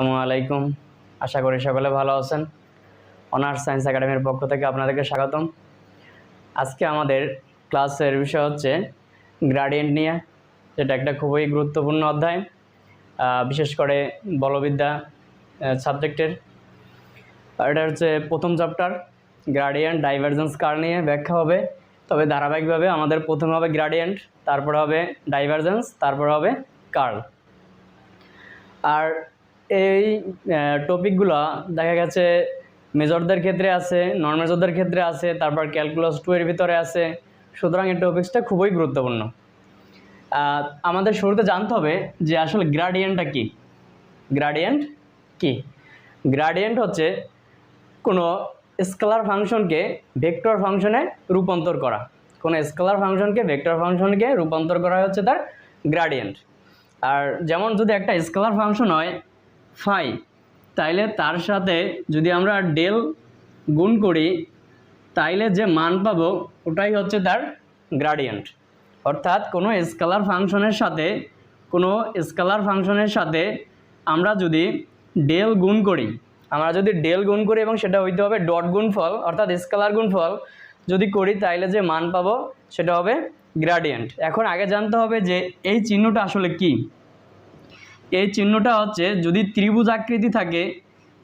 আসসালামু আলাইকুম। আশা করি সকলে ভালো আছেন। অনার্স সায়েন্স একাডেমির পক্ষ থেকে আপনাদেরকে স্বাগতম। আজকে আমাদের ক্লাসের বিষয় হচ্ছে গ্রাডিয়েন্ট নিয়ে, যেটা একটা খুবই গুরুত্বপূর্ণ অধ্যায় বিশেষ করে বলবিদ্যা সাবজেক্টের এটা হচ্ছে প্রথম চ্যাপ্টার গ্রাডিয়েন্ট ডাইভারজেন্স কার নিয়ে ব্যাখ্যা হবে। তবে ধারাবাহিকভাবে আমাদের প্রথমে হবে গ্রাডিয়েন্ট তারপরে হবে ডাইভারজেন্স তারপরে হবে কার্ল আর এই টপিকগুলো দেখা গেছে মেজরদের ক্ষেত্রে আছে নন মেজরদের ক্ষেত্রে আছে, তারপর ক্যালকুলাস টু এর ভিতরে আছে। সুতরাং এই টপিক্সটা খুবই গুরুত্বপূর্ণ। আমাদের শুরুতে জানতে হবে যে আসলে গ্রাডিয়েন্টটা কি? গ্রাডিয়েন্ট কি? গ্রাডিয়েন্ট হচ্ছে কোনো স্কেলার ফাংশনকে ভেক্টর ফাংশনে রূপান্তর করা। কোনো স্কেলার ফাংশনকে ভেক্টর ফাংশনকে রূপান্তর করা হচ্ছে তার গ্রাডিয়েন্ট আর যেমন যদি একটা স্কেলার ফাংশন হয় ফাই। তাইলে তার সাথে যদি আমরা ডেল গুণ করি, তাইলে যে মান পাবো, ওটাই হচ্ছে তার গ্রাডিয়েন্ট অর্থাৎ কোনো স্কেলার ফাংশনের সাথে, কোনো স্কেলার ফাংশনের সাথে আমরা যদি ডেল গুণ করি, আমরা যদি ডেল গুণ করি এবং সেটা হইতে হবে ডট গুণফল, অর্থাৎ স্কেলার গুণফল, যদি করি, তাইলে যে মান পাবো, সেটা হবে গ্রাডিয়েন্ট এখন আগে জানতে হবে যে এই চিহ্নটা আসলে কি। এই চিহ্নটা হচ্ছে যদি ত্রিভুজ আকৃতি থাকে,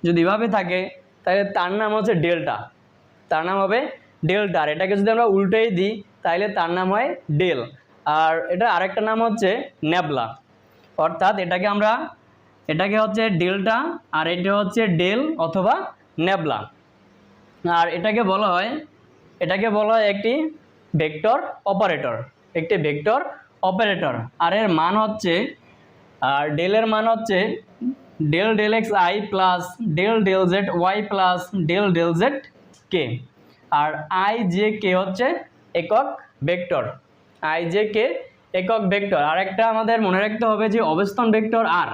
যদি এভাবে থাকে, তাহলে তার নাম হচ্ছে ডেল্টা। তার নাম হবে ডেল্টা। আর এটাকে যদি আমরা উল্টেই দিই, তাহলে তার নাম হয় ডেল। আর এটা আরেকটা নাম হচ্ছে নেবলা অর্থাৎ এটাকে আমরা, এটাকে হচ্ছে ডেল্টা আর এটা হচ্ছে ডেল অথবা নেবলা আর এটাকে বলা হয়, এটাকে বলা হয় একটি ভেক্টর অপারেটর। একটি ভেক্টর অপারেটর। আর এর মান হচ্ছে আর ডেলের মান হচ্ছে del del x i plus del del z y plus del del z k R i j k হচ্ছে একক ভেক্টর আই জে কে একক ভেক্টর আর একটা আমাদের মনে রাখতে হবে যে অবস্থান ভেক্টর আর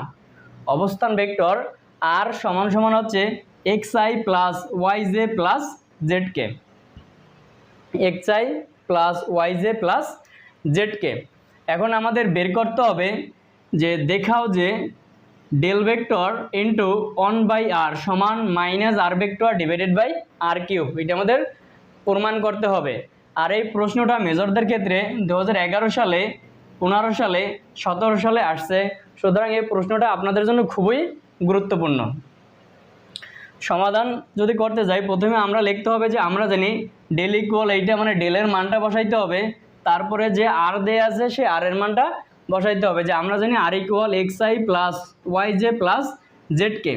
অবস্থান ভেক্টর আর সমান সমান হচ্ছে x i plus y j plus z k x i plus y j plus z k এখন আমাদের বের করতে হবে যে দেখাও যে del vector into one by r সমান minus r vector divided by r cube এটা আমাদের প্রমাণ করতে হবে। আর এই প্রশ্নটা মেজরদের ক্ষেত্রে দু হাজার এগারো সালে, পনেরো সালে, সতেরো সালে আসছে। সুতরাং এই প্রশ্নটা আপনাদের জন্য খুবই গুরুত্বপূর্ণ। সমাধান যদি করতে যাই, প্রথমে আমরা লিখতে হবে যে আমরা জানি ডেল ইকুয়াল এইটা মানে ডেলের মানটা বসাইতে হবে। তারপরে যে আর দেয়া আছে, সে আর এর মানটা বসাইতে হবে যে আমরা জানি r equal x i plus y j plus z k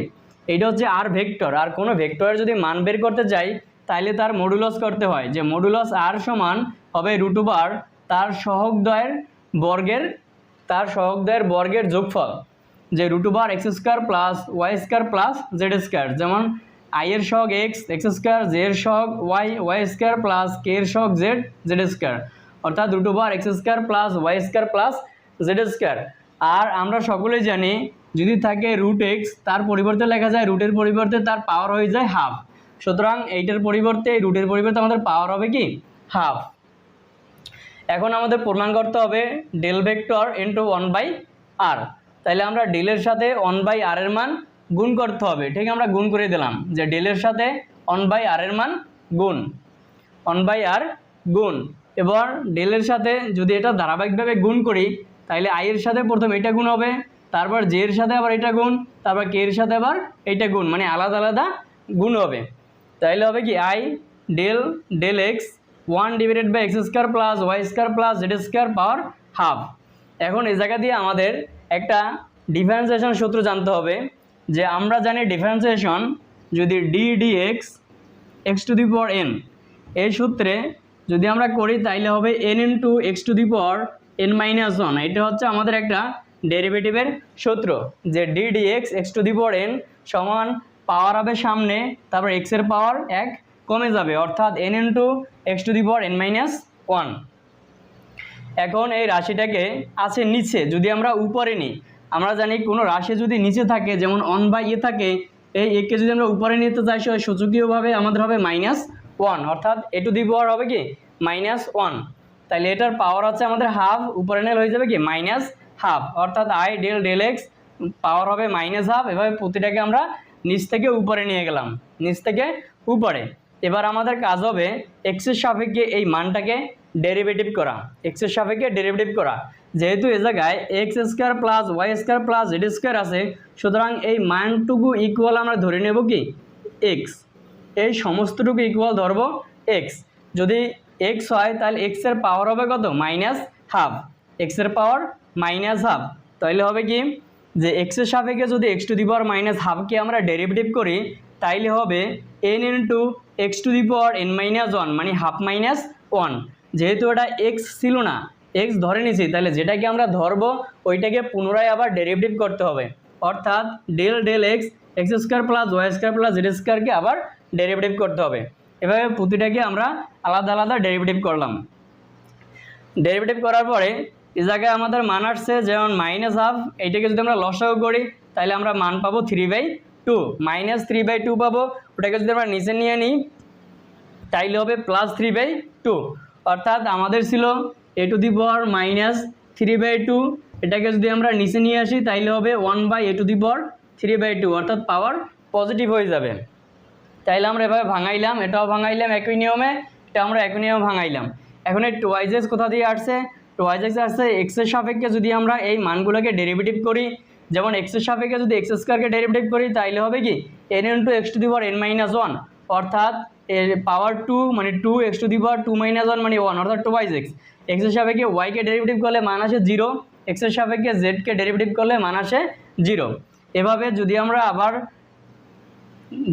এইটা হচ্ছে আর ভেক্টর আর কোনো ভেক্টরের যদি মান বের করতে চাই, তাইলে তার মডুলস করতে হয়। যে মডুলস আর সমান হবে রুটুবার তার সহগদ্বয়ের বর্গের, তার সহগদ্বয়ের বর্গের যোগফল। যে root over x square plus y square plus z square যেমন আই এর সহগ এক্স এক্স স্কোয়ার জে এর y y square plus k এর সহগ জেড জেড স্কোয়ার অর্থাৎ root over x square plus y square plus z square আর আমরা সকলেই জানি, যদি থাকে রুট এক্স তার পরিবর্তে লেখা যায় রুটের পরিবর্তে তার পাওয়ার হয়ে যায় হাফ সুতরাং এইটার পরিবর্তে রুটের পরিবর্তে আমাদের পাওয়ার হবে কি? হাফ এখন আমাদের প্রমাণ করতে হবে del vector into one by r তাইলে আমরা ডেলের সাথে ওয়ান বাই আর এর মান গুণ করতে হবে। ঠিক আমরা গুণ করে দিলাম যে ডেলের সাথে ওয়ান বাই আর এর মান গুণ। ওয়ান বাই আর গুণ। এবার ডেলের সাথে যদি এটা ধারাবাহিকভাবে গুণ করি তাহলে আই এর সাথে প্রথম এটা গুণ হবে, তারপর জে এর সাথে আবার এটা গুণ, তারপর কে এর সাথে আবার এইটা গুণ মানে আলাদা আলাদা গুণ হবে। তাইলে হবে কি i del del x one divided by x square plus y square plus z square power half এখন এই জায়গা দিয়ে আমাদের একটা ডিফারেন্সিয়েশন সূত্র জানতে হবে, যে আমরা জানি ডিফারেন্সিয়েশন যদি d d x x to the power n এই সূত্রে যদি আমরা করি তাইলে হবে n into x to the power n minus one এটা হচ্ছে আমাদের একটা ডেরিভেটিভের সূত্র, যে d x x to the power n সমান পাওয়ার হবে সামনে, তারপর এক্সের পাওয়ার এক কমে যাবে, অর্থাৎ n into x to the power n minus one এখন এই রাশিটাকে আছে নিচে, যদি আমরা উপরে নিই, আমরা জানি কোনো রাশি যদি নিচে থাকে, যেমন অন বাই এ থাকে, এই একে যদি আমরা উপরে নিতে চাই, সে সূচকীয়ভাবে আমাদের হবে মাইনাস ওয়ান অর্থাৎ এ টু দি পাওয়ার হবে কি? মাইনাস ওয়ান তাহলে এটার পাওয়ার হচ্ছে আমাদের হাফ উপরে নেল হয়ে যাবে কি? মাইনাস হাফ অর্থাৎ i del del x power হবে মাইনাস হাফ এভাবে প্রতিটাকে আমরা নিচ থেকে উপরে নিয়ে গেলাম, নিচ থেকে উপরে। এবার আমাদের কাজ হবে এক্সের সাপেক্ষে এই মানটাকে ডেরিভেটিভ করা এক্সের সাপেক্ষে ডেরিভেটিভ করা। যেহেতু এ জায়গায় x square plus y square plus z square আছে, সুতরাং এই মানটুকু ইকুয়াল আমরা ধরে নেব কি? এক্স এই সমস্তটুকু ইকুয়াল ধরবো এক্স যদি এক্স হয় তাহলে এক্সের পাওয়ার হবে কত? মাইনাস হাফ এক্সের পাওয়ার মাইনাস হাফ তাহলে হবে কি? যে এক্সের সাপেক্ষে যদি x to the power minus হাফকে আমরা ডেরিভেটিভ করি, তাইলে হবে n into x to the power n minus one মানে হাফ মাইনাস ওয়ান যেহেতু এটা এক্স ছিল না এক্স ধরে নিছি তাহলে যেটাকে আমরা ধরবো, ওইটাকে পুনরায় আবার ডেরিভেটিভ করতে হবে। অর্থাৎ del del x x square plus y square plus z স্কোয়ারকে আবার ডেরিভেটিভ করতে হবে। এভাবে প্রতিটাকে আমরা আলাদা আলাদা ডেরিভেটিভ করলাম। ডেরিভেটিভ করার পরে এ জায়গায় আমাদের মান আসছে যেমন মাইনাস হাফ এইটাকে যদি আমরা লসাগু করি, তাহলে আমরা মান পাবো three by two minus three by two পাবো। ওটাকে যদি আমরা নিচে নিয়ে নিই, তাইলে হবে প্লাস থ্রি বাই টু অর্থাৎ আমাদের ছিল a to the power minus three by two এটাকে যদি আমরা নিচে নিয়ে আসি, তাইলে হবে one by a to the power three by two অর্থাৎ পাওয়ার পজিটিভ হয়ে যাবে। তাইলে আমরা এভাবে ভাঙাইলাম, এটাও ভাঙাইলাম একই নিয়মে, এটা আমরা একই নিয়মে ভাঙাইলাম। এখন এই টোয়াইজেস কোথা দিয়ে আসছে? টোয়াইজেস আসছে এক্সের সাপেক্ষে যদি আমরা এই মানগুলোকে ডেরিভেটিভ করি, যেমন এক্সের সাপেক্ষে যদি এক্স স্কোয়ারকে ডেরিভেটিভ করি, তাইলে হবে কি? N into x to the power n minus one অর্থাৎ এর পাওয়ার টু মানে two x to the power two minus one মানে ওয়ান অর্থাৎ টোয়াইজ এক্স এক্সের সাপেক্ষে ওয়াইকে ডেরিভেটিভ করলে মান আসে জিরো এক্সের সাপেক্ষে জেডকে ডেরিভেটিভ করলে মান আসে জিরো এভাবে যদি আমরা আবার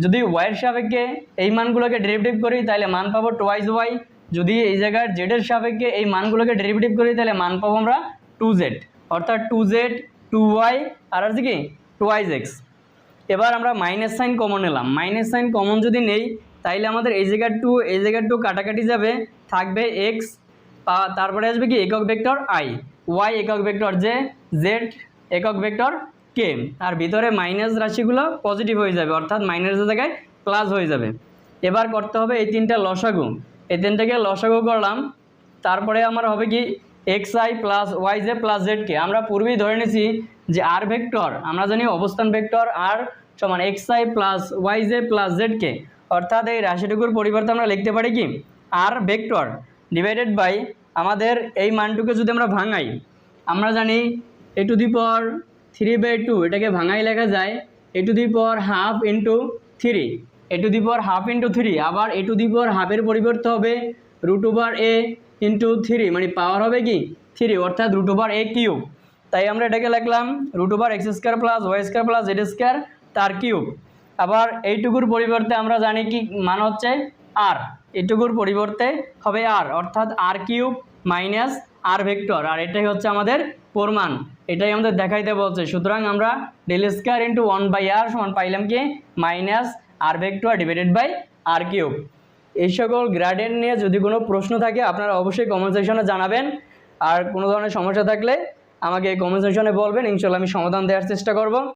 যদি ওয়াইয়ের সাপেক্ষে এই মানগুলোকে ডেরিভেটিভ করি, তাহলে মান পাবো টোয়াইজ ওয়াই যদি এই জায়গার জেডের সাপেক্ষে এই মানগুলোকে ডেরিভেটিভ করি, তাহলে মান পাবো আমরা টু জেড অর্থাৎ টু জেড টু ওয়াই আর আছে কি? টোয়াইজ এক্স এবার আমরা মাইনাস সাইন কমন নিলাম। মাইনাস সাইন কমন যদি নেই তাইলে আমাদের এই জায়গার টু এই জায়গার টু কাটাকাটি যাবে, থাকবে এক্স তারপরে আসবে কি? একক ভেক্টর আই ওয়াই একক ভেক্টর জে জেড একক ভেক্টর কে আর ভিতরে মাইনাস রাশিগুলো পজিটিভ হয়ে যাবে, অর্থাৎ মাইনাসের জায়গায় প্লাস হয়ে যাবে। এবার করতে হবে এই তিনটা লসাগু। এই তিনটাকে লসাগু করলাম, তারপরে আমার হবে কি x i plus y j plus জেডকে আমরা পূর্বেই ধরে নিয়েছি যে আর ভেক্টর আমরা জানি অবস্থান ভেক্টর আর সমান x i plus y j plus জেডকে অর্থাৎ এই রাশিটুকুর পরিবর্তে আমরা লিখতে পারি কি আর ভেক্টর ডিভাইডেড বাই আমাদের এই মানটুকে যদি আমরা ভাঙাই, আমরা জানি a to the power three by two এটাকে ভাঙাই লেখা যায় a to the power half into three a to the power half into three আবার এ টু দি পাওয়ার হাফের পরিবর্তে হবে root over a into three মানে পাওয়ার হবে কি? থ্রি অর্থাৎ রুট ওভার এ কিউব তাই আমরা এটাকে লিখলাম root over x square plus y square plus z square তার কিউব আবার এইটুকুর পরিবর্তে আমরা জানি কি মান হচ্ছে আর এইটুকুর পরিবর্তে হবে আর অর্থাৎ r cube minus r vector আর এটাই হচ্ছে আমাদের প্রমাণ। এটাই আমাদের দেখাইতে বলছে। সুতরাং আমরা del square into one by r সমান পাইলাম কি? Minus r vector divided by r cube. এই সকল গ্রাডেন্ট নিয়ে যদি কোনো প্রশ্ন থাকে, আপনারা অবশ্যই কমেন্ট সেকশনে জানাবেন। আর কোনো ধরনের সমস্যা থাকলে আমাকে কমেন্ট সেকশনে বলবেন। ইনশাল্লাহ আমি সমাধান দেওয়ার চেষ্টা করব।